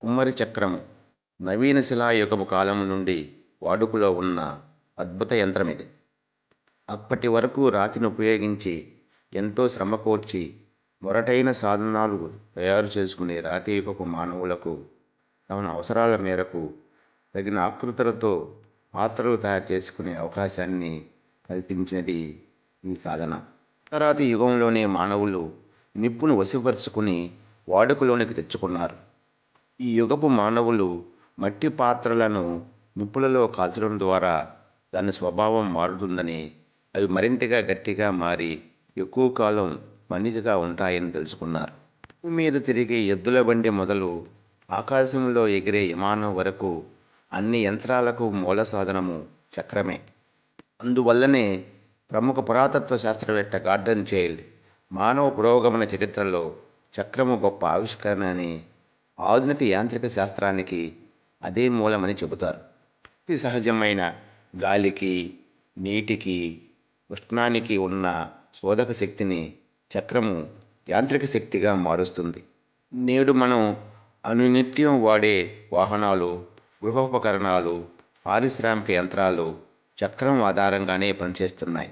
కుమ్మరి చక్రం నవీన శిలాయుగము కాలం నుండి వాడుకలో ఉన్న అద్భుత యంత్రం ఇది. అప్పటి వరకు రాతిని ఉపయోగించి ఎంతో శ్రమ కోర్చి మొరటైన సాధనాలు తయారు చేసుకునే రాతి యుగపు మానవులకు తమ అవసరాల మేరకు తగిన ఆకృతులతో పాత్రలు తయారు చేసుకునే అవకాశాన్ని కల్పించినది ఈ సాధన. రాతి యుగంలోనే మానవులు నిప్పును వశపరుచుకుని వాడుకలోనికి తెచ్చుకున్నారు. ఈ యుగపు మానవులు మట్టి పాత్రలను నిప్పులలో కాల్చడం ద్వారా దాని స్వభావం మారుతుందని అవి మరింతగా గట్టిగా మారి ఎక్కువ కాలం మన్నికగా ఉంటాయని తెలుసుకున్నారు. భూమి మీద తిరిగే ఎద్దుల బండి మొదలు ఆకాశంలో ఎగిరే విమానం వరకు అన్ని యంత్రాలకు మూల సాధనము చక్రమే. అందువల్లనే ప్రముఖ పురాతత్వ శాస్త్రవేత్త గార్డెన్ చైల్డ్ మానవ పురోగమన చరిత్రలో చక్రము గొప్ప ఆవిష్కరణ అని ఆధునిక యాంత్రిక శాస్త్రానికి అదే మూలమని చెబుతారు. అతి సహజమైన గాలికి నీటికి ఉష్ణానికి ఉన్న శోధక శక్తిని చక్రము యాంత్రిక శక్తిగా మారుస్తుంది. నేడు మనం అనునిత్యం వాడే వాహనాలు గృహోపకరణాలు పారిశ్రామిక యంత్రాలు చక్రం ఆధారంగానే పనిచేస్తున్నాయి.